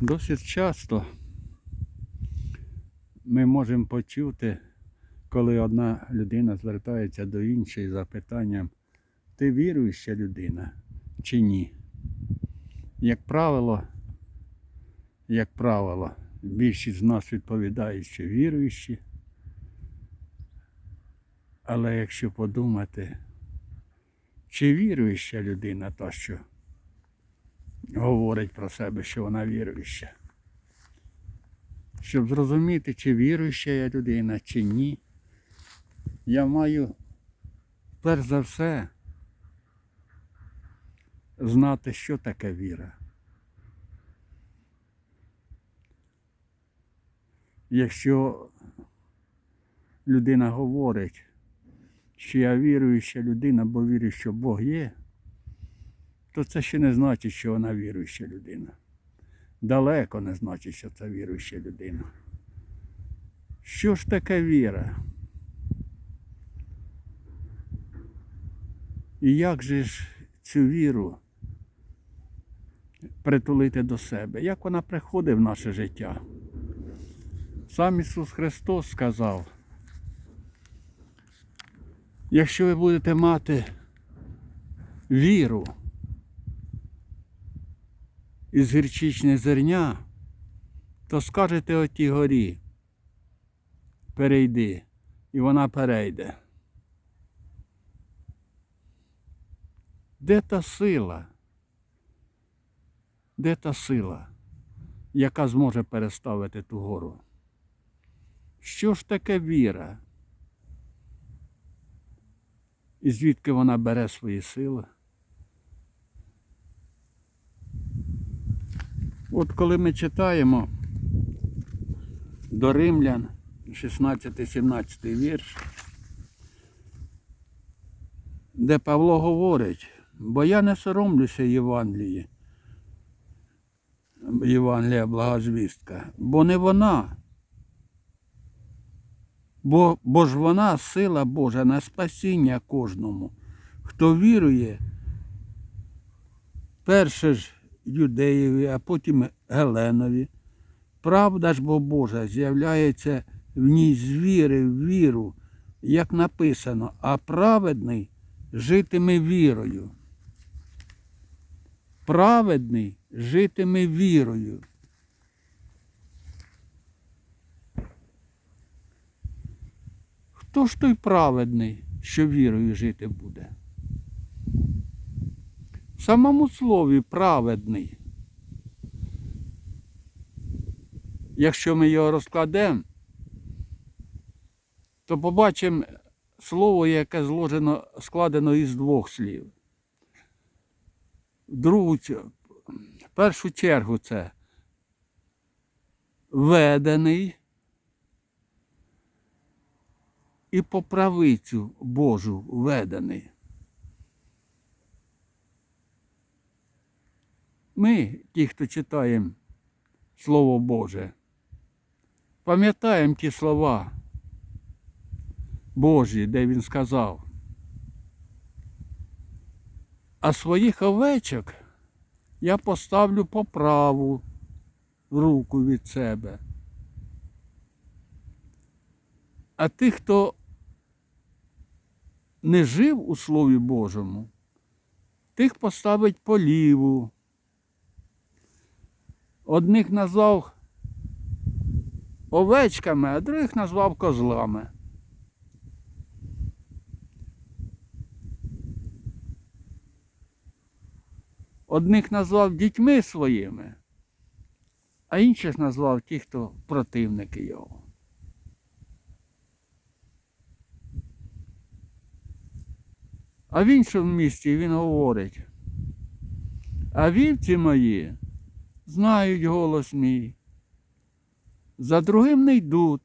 Досить часто ми можемо почути, коли одна людина звертається до іншої з запитанням, ти віруюча людина чи ні? Як правило, як правило, більшість з нас відповідає, що віруючі. Але якщо подумати, чи віруюча людина та, що говорить про себе, що вона віруюча. Щоб зрозуміти, чи віруюча я людина, чи ні, я маю перш за все знати, що таке віра. Якщо людина говорить, що я віруюча людина, бо вірю, що Бог є, то це ще не значить, що вона віруюча людина. Далеко не значить, що це віруюча людина. Що ж таке віра? І як же ж цю віру притулити до себе? Як вона приходить в наше життя? Сам Ісус Христос сказав, якщо ви будете мати віру із гірчичне зерня, то скажете отій горі, перейди, і вона перейде. Де та сила? Де та сила, яка зможе переставити ту гору? Що ж таке віра? І звідки вона бере свої сили? От коли ми читаємо до римлян 16-17 вірш, де Павло говорить, бо я не соромлюся Євангелії, Євангелія благозвістка, бо не вона, бо, бо ж вона сила Божа на спасіння кожному, хто вірує, перше ж юдеєві, а потім Геленові. Правда ж бо Божа з'являється в ній з віри в віру, як написано, а праведний житиме вірою. Праведний житиме вірою. Хто ж той праведний, що вірою жити буде? В самому слові праведний. Якщо ми його розкладемо, то побачимо слово, яке зложено, складено із двох слів. Другу, в першу чергу це ведений і по правицю Божу ведений. Ми, ті, хто читаємо Слово Боже, пам'ятаємо ті слова Божі, де Він сказав. А своїх овечок я поставлю по праву руку від себе. А тих, хто не жив у Слові Божому, тих поставить по ліву. Одних назвав овечками, а других назвав козлами. Одних назвав дітьми своїми, а інших назвав ті, хто противники його. А в іншому місці він говорить, а вівці мої знають голос мій, за другим не йдуть.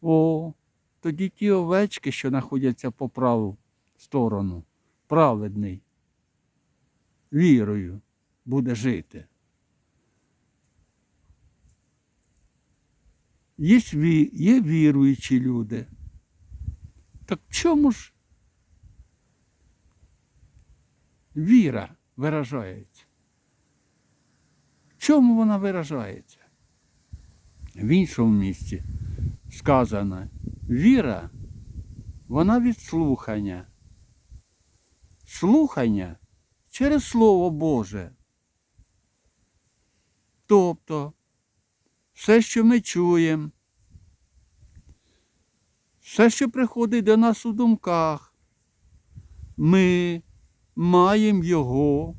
О, тоді ті овечки, що знаходяться по праву сторону, праведний, вірою буде жити. Є, є віруючі люди. Так чому ж віра виражається? Чому вона виражається? В іншому місці сказано, віра, вона від слухання. Слухання через Слово Боже. Тобто, все, що ми чуємо, все, що приходить до нас у думках, ми маємо його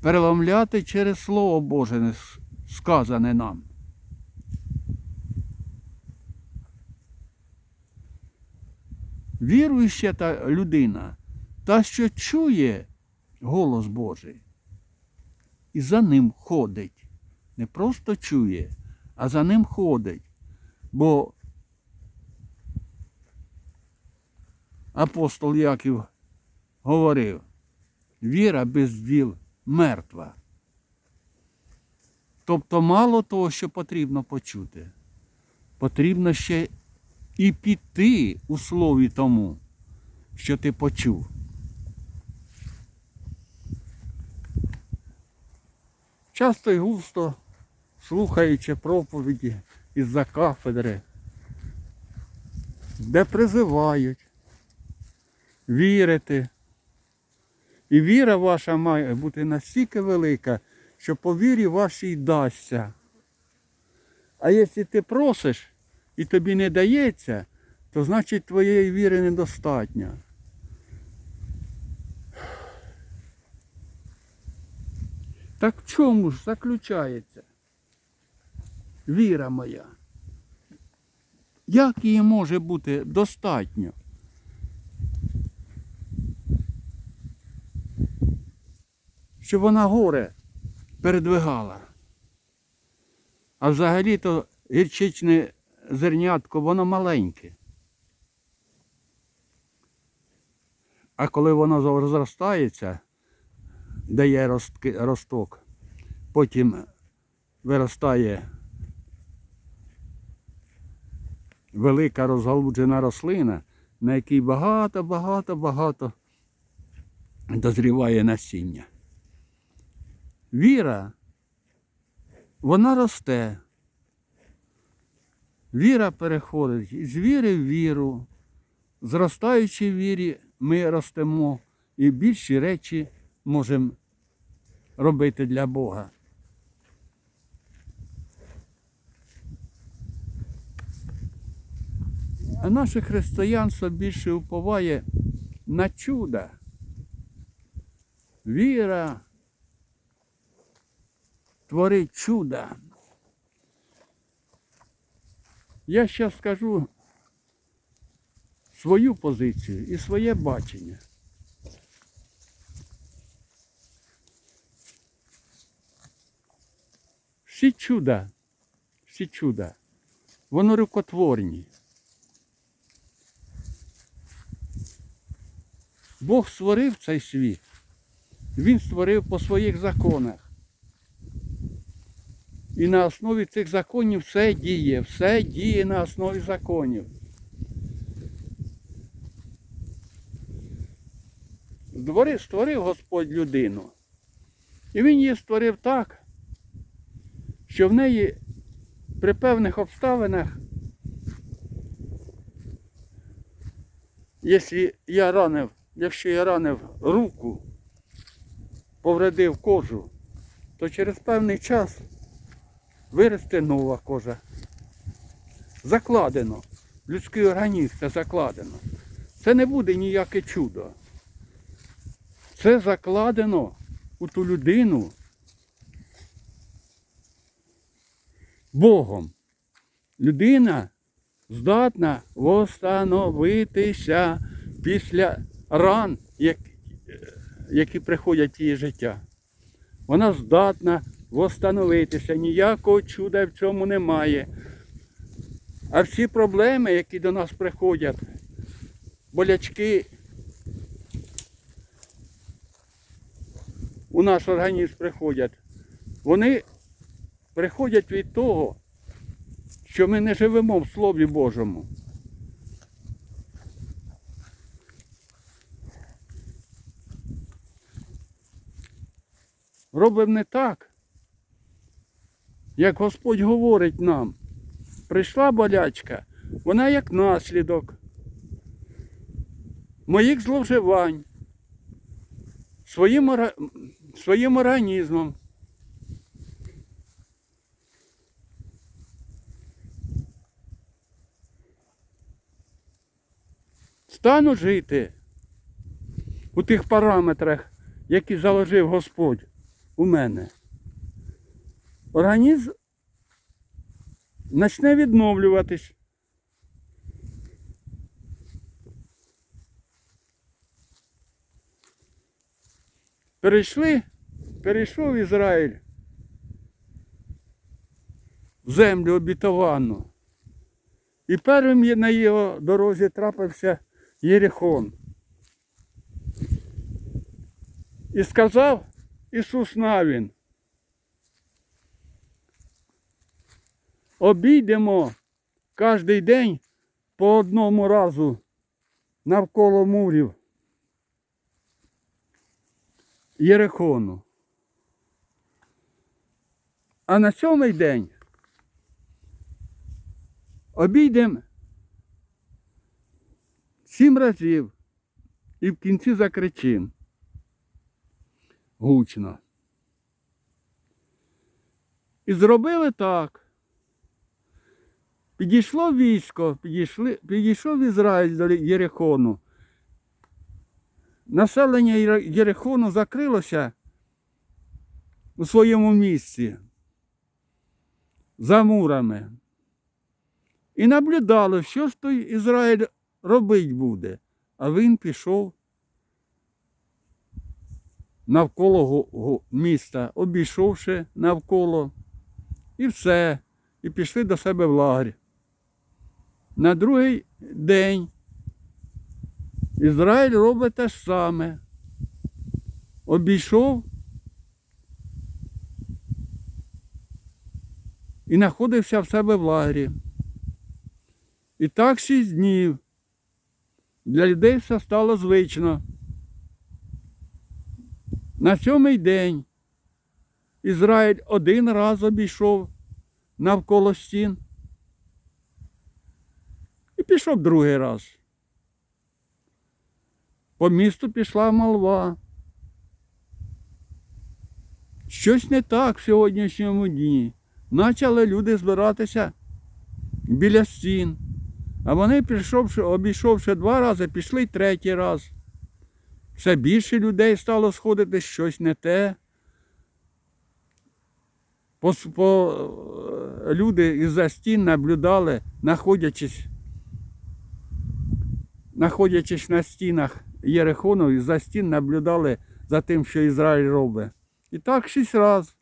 переламляти через Слово Боже, сказане нам. Віруюча та людина, та, що чує голос Божий, і за ним ходить. Не просто чує, а за ним ходить. Бо апостол Яків говорив, віра без діл мертва. Тобто мало того, що потрібно почути, потрібно ще і піти у слові тому, що ти почув. Часто і густо слухаючи проповіді із-за кафедри, де призивають вірити. І віра ваша має бути настільки велика, що по вірі вашій дасться. А якщо ти просиш і тобі не дається, то значить твоєї віри недостатньо. Так в чому ж заключається віра моя? Як її може бути достатньо? Щоб вона горе передвигала. А взагалі-то гірчичне зернятко, воно маленьке. А коли воно розростається, дає ростки, росток, потім виростає велика розгалуджена рослина, на якій багато-багато-багато дозріває насіння. Віра, вона росте. Віра переходить із віри в віру. Зростаючи в вірі, ми ростемо і більші речі можемо робити для Бога. А наше християнство більше уповає на чудо. Віра творить чудо. Я зараз скажу свою позицію і своє бачення. Всі чуда, всі чуда, воно рукотворні. Бог створив цей світ. Він створив по своїх законах. І на основі цих законів все діє, все діє на основі законів. Створив, створив Господь людину. І він її створив так, що в неї при певних обставинах, якщо я ранив, якщо я ранив руку, повредив кожу, то через певний час виросте нова кожа. Закладено. Людський організм це закладено. Це не буде ніяке чудо. Це закладено у ту людину Богом. Людина здатна восстановитися після ран, які приходять в її життя. Вона здатна Востановитися, Ніякого чуда в цьому немає. А всі проблеми, які до нас приходять, болячки у наш організм приходять, вони приходять від того, що ми не живемо в Слові Божому. Робимо не так, як Господь говорить нам. Прийшла болячка, вона як наслідок моїх зловживань своїм, своїм організмом. Стану жити у тих параметрах, які заложив Господь у мене. Організм почне відновлюватись. Перейшли, перейшов Ізраїль в землю обітовану. І першим на його дорозі трапився Єрихон. І сказав Ісус Навін. Обійдемо кожен день по одному разу навколо мурів Єрихону. А на сьомий день обійдемо сім разів і в кінці закричим. Гучно. І зробили так. Підійшло військо, підійшли, підійшов Ізраїль до Єрихону. Населення Єрихону закрилося у своєму місці за мурами. І наблюдали, що ж той Ізраїль робить буде. А він пішов навколо міста, обійшовши навколо, і все. І пішли до себе в лагерь. На другий день Ізраїль робить те ж саме. Обійшов і знаходився в себе в лагері. І так шість днів. Для людей все стало звично. На сьомий день Ізраїль один раз обійшов навколо стін пішов другий раз. По місту пішла молва. Щось не так в сьогоднішньому дні. Почали люди збиратися біля стін. А вони, прийшовши, обійшовши два рази, пішли третій раз. Все більше людей стало сходити, щось не те. По, по, люди із-за стін наблюдали, знаходячись, знаходячись на стінах Єрихону, із-за стін наблюдали за тим, що Ізраїль робить. І так шість разів.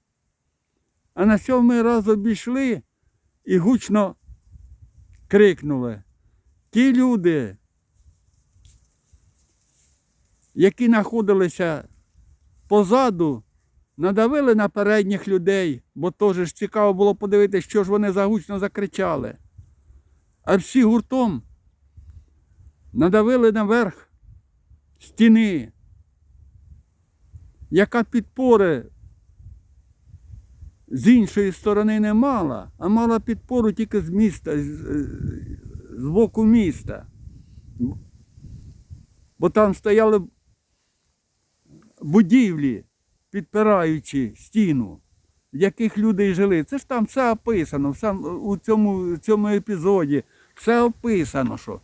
А на сьомий раз обійшли і гучно крикнули. Ті люди, які знаходилися позаду, надавили на передніх людей, бо теж цікаво було подивитися, що ж вони загучно закричали. А всі гуртом надавили наверх стіни, яка підпори з іншої сторони не мала, а мала підпору тільки з міста, з, боку міста. Бо там стояли будівлі, підпираючи стіну, в яких люди жили. Це ж там все описано, у цьому, цьому епізоді все описано, що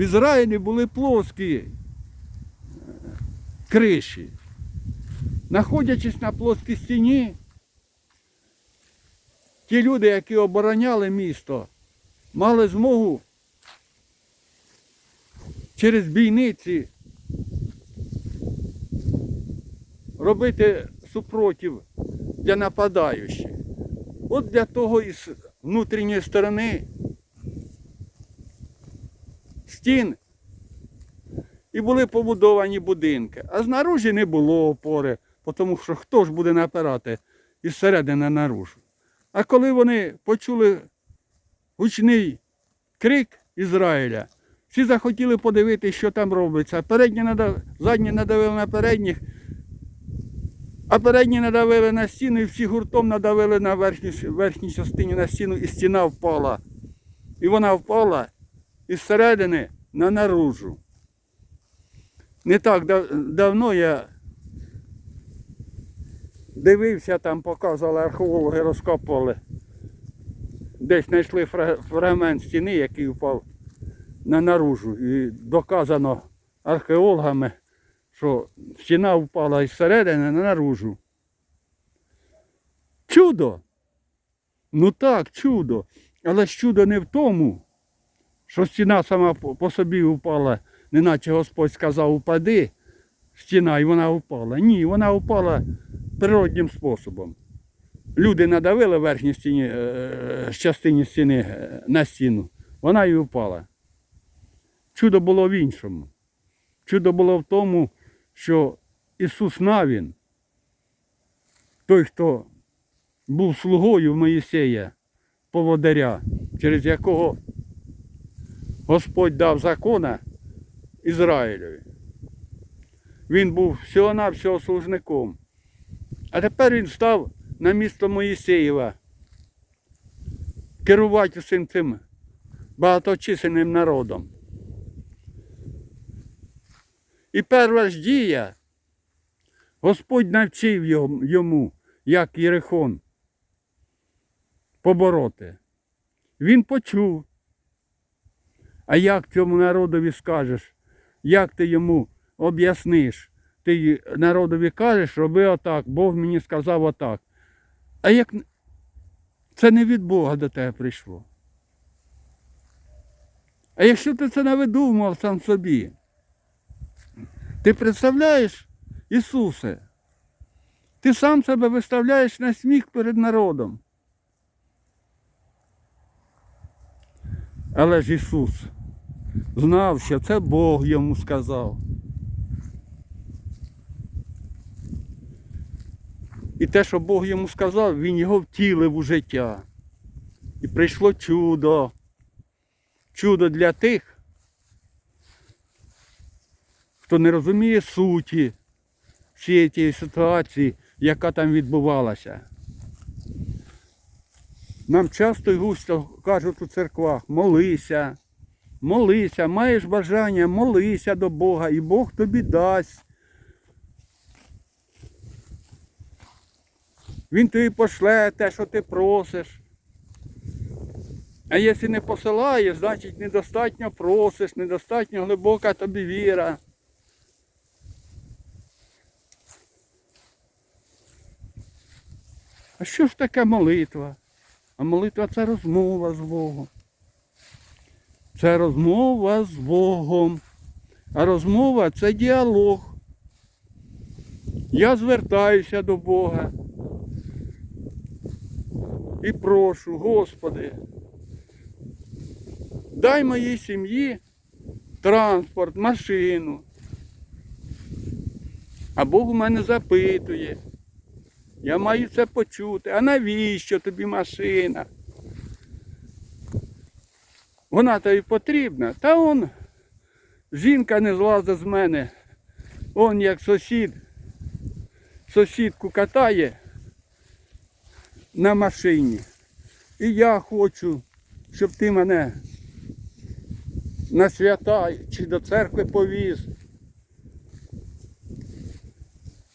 в Ізраїлі були плоскі криші. Находячись на плоскій стіні, ті люди, які обороняли місто, мали змогу через бійниці робити супротив для нападаючих. От для того із внутрішньої сторони стін і були побудовані будинки. А знаружі не було опори, тому що хто ж буде напирати із середини наружу. А коли вони почули гучний крик Ізраїля, всі захотіли подивитися, що там робиться. Передні надав... задні надавили на передніх, А передні надавили на стіну і всі гуртом надавили на верхній, верхній частині на стіну, і стіна впала. І вона впала із середини на наружу. Не так дав- давно я дивився, там показували археологи, розкопували. Десь знайшли фрагмент стіни, який впав на наружу. І доказано археологами, що стіна впала із середини на наружу. Чудо! Ну так, чудо. Але ж чудо не в тому, що стіна сама по собі впала, неначе Господь сказав, упади, стіна, і вона впала. Ні, вона впала природнім способом. Люди надавили верхній стіні, е, частині стіни е, на стіну, вона і впала. Чудо було в іншому. Чудо було в тому, що Ісус Навін, той, хто був слугою Моїсея, поводаря, через якого Господь дав закона Ізраїлеві. Він був всього-навсього служником. А тепер він став на місто Моїсеєва керувати усім цим багаточисленним народом. І перша ж дія, Господь навчив йому, як Єрихон побороти. Він почув. А як цьому народові скажеш? Як ти йому об'ясниш? Ти народові кажеш, роби отак, Бог мені сказав отак. А як це не від Бога до тебе прийшло? А якщо ти це не видумав сам собі, ти представляєш, Ісусе, ти сам себе виставляєш на сміх перед народом. Але ж Ісус знав, що це Бог йому сказав. І те, що Бог йому сказав, він його втілив у життя. І прийшло чудо. Чудо для тих, хто не розуміє суті всієї тієї ситуації, яка там відбувалася. Нам часто і густо кажуть у церквах, молися, молися, маєш бажання, молися до Бога, і Бог тобі дасть. Він тобі пошле те, що ти просиш. А якщо не посилає, значить недостатньо просиш, недостатньо глибока тобі віра. А що ж таке молитва? А молитва це розмова з Богом. Це розмова з Богом. А розмова це діалог. Я звертаюся до Бога і прошу, Господи, дай моїй сім'ї транспорт, машину. А Бог у мене запитує. Я маю це почути. А навіщо тобі машина? Вона тобі потрібна. Та он жінка не злазить з мене. Он як сусід. Сусідку катає на машині. І я хочу, щоб ти мене на свята чи до церкви повіз.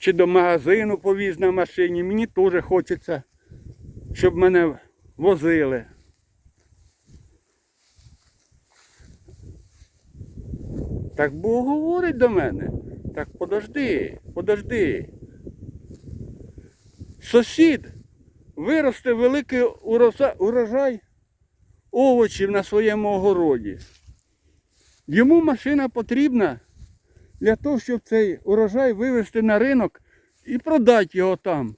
чи до магазину повіз на машині. Мені теж хочеться, щоб мене возили. Так Бог говорить до мене. Так подожди, подожди. Сусід виросте великий урожай овочів на своєму огороді. Йому машина потрібна для того, щоб цей урожай вивезти на ринок і продати його там.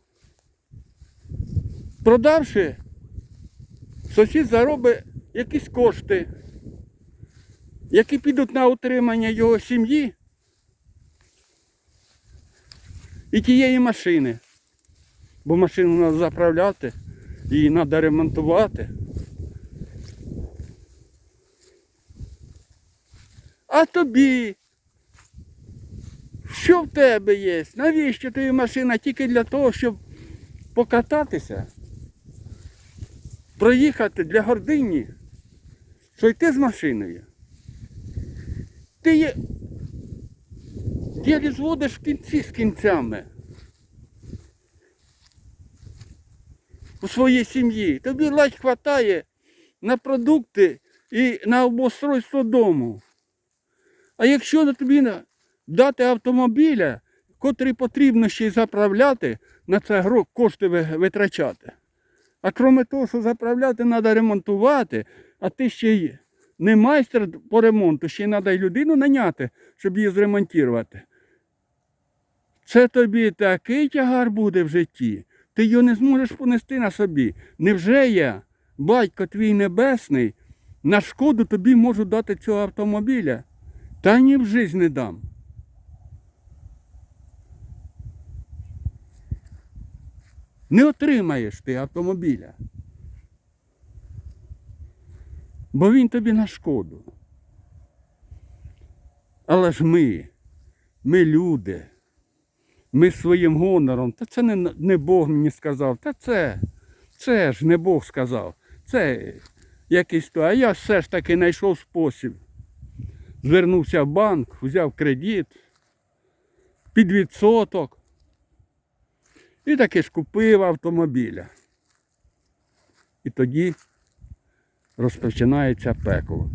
Продавши, сусід заробить якісь кошти, які підуть на утримання його сім'ї і тієї машини. Бо машину треба заправляти, її треба ремонтувати. А тобі Що в тебе є? Навіщо тобі машина тільки для того, щоб покататися? Проїхати для гордині? Що йти з машиною? Ти є. Ділі зводиш кінці з кінцями. У своїй сім'ї. Тобі ледь хватає на продукти і на обустройство дому. А якщо тобі дати автомобіля, котрий потрібно ще й заправляти, на це кошти витрачати. А крім того, що заправляти, треба ремонтувати, а ти ще й не майстер по ремонту, ще й треба людину наняти, щоб її зремонтувати. Це тобі такий тягар буде в житті. Ти його не зможеш понести на собі. Невже я, батько твій небесний, на шкоду тобі можу дати цього автомобіля? Та ні в жизнь не дам. Не отримаєш ти автомобіля. Бо він тобі на шкоду. Але ж ми, ми люди, ми своїм гонором, та це не, не Бог мені сказав, та це, це ж не Бог сказав. Це якийсь то. А я все ж таки знайшов спосіб. Звернувся в банк, взяв кредит під відсоток. І таки ж купив автомобіля. І тоді розпочинається пекло.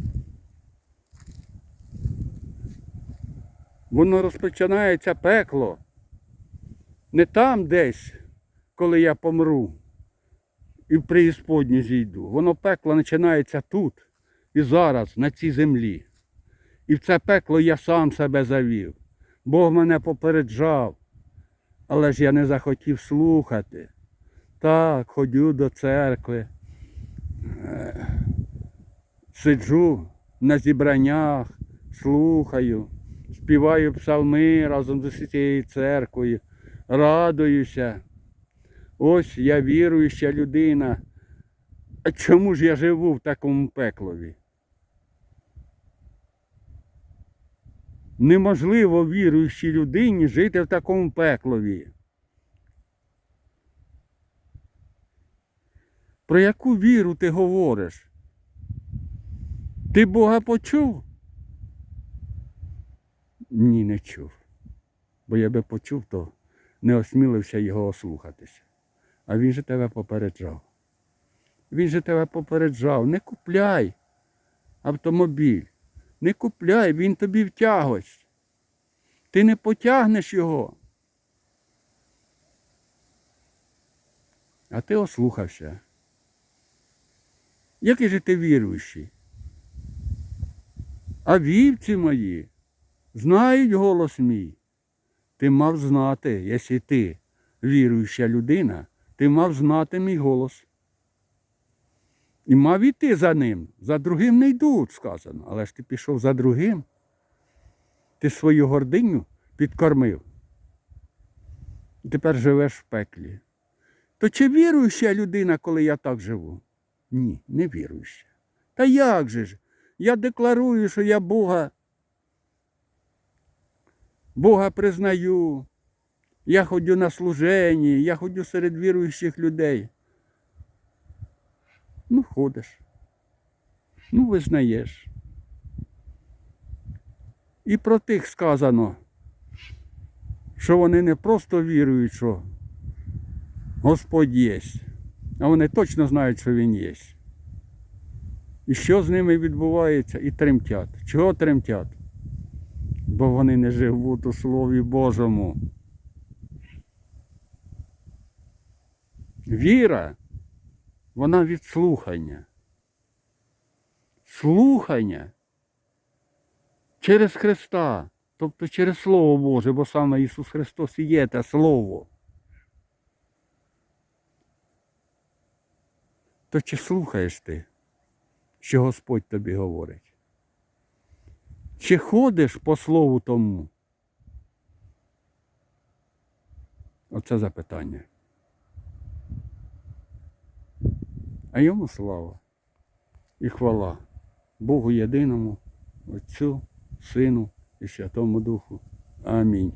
Воно розпочинається пекло. Не там десь, коли я помру і в преісподню зійду. Воно пекло починається тут і зараз, на цій землі. І в це пекло я сам себе завів. Бог мене попереджав, але ж я не захотів слухати. Так, ходю до церкви, е, сиджу на зібраннях, слухаю, співаю псалми разом з усією церквою, радуюся. Ось я віруюча людина. А чому ж я живу в такому пеклові? Неможливо віруючій людині жити в такому пеклові. Про яку віру ти говориш? Ти Бога почув? Ні, не чув. Бо я би почув, то не осмілився його ослухатися. А він же тебе попереджав. Він же тебе попереджав. Не купляй автомобіль. Не купляй, він тобі в тягость. Ти не потягнеш його. А ти ослухався. Який же ти віруючий? А вівці мої знають голос мій. Ти мав знати, якщо ти віруюча людина, ти мав знати мій голос. І мав іти за ним. За другим не йдуть, сказано. Але ж ти пішов за другим. Ти свою гординю підкормив. І тепер живеш в пеклі. То чи віруюча людина, коли я так живу? Ні, не віруюча. Та як же ж? Я декларую, що я Бога. Бога признаю. Я ходю на служенні, я ходю серед віруючих людей. Ну, ходиш. Ну, визнаєш. І про тих сказано, що вони не просто вірують, що Господь є, а вони точно знають, що Він є. І що з ними відбувається? І тремтять. Чого тремтять? Бо вони не живуть у Слові Божому. Віра вона від слухання. Слухання через Христа, тобто через Слово Боже, бо саме Ісус Христос і є те Слово. То чи слухаєш ти, що Господь тобі говорить? Чи ходиш по слову тому? Оце запитання. А йому слава і хвала Богу єдиному, Отцю, Сину і Святому Духу. Амінь.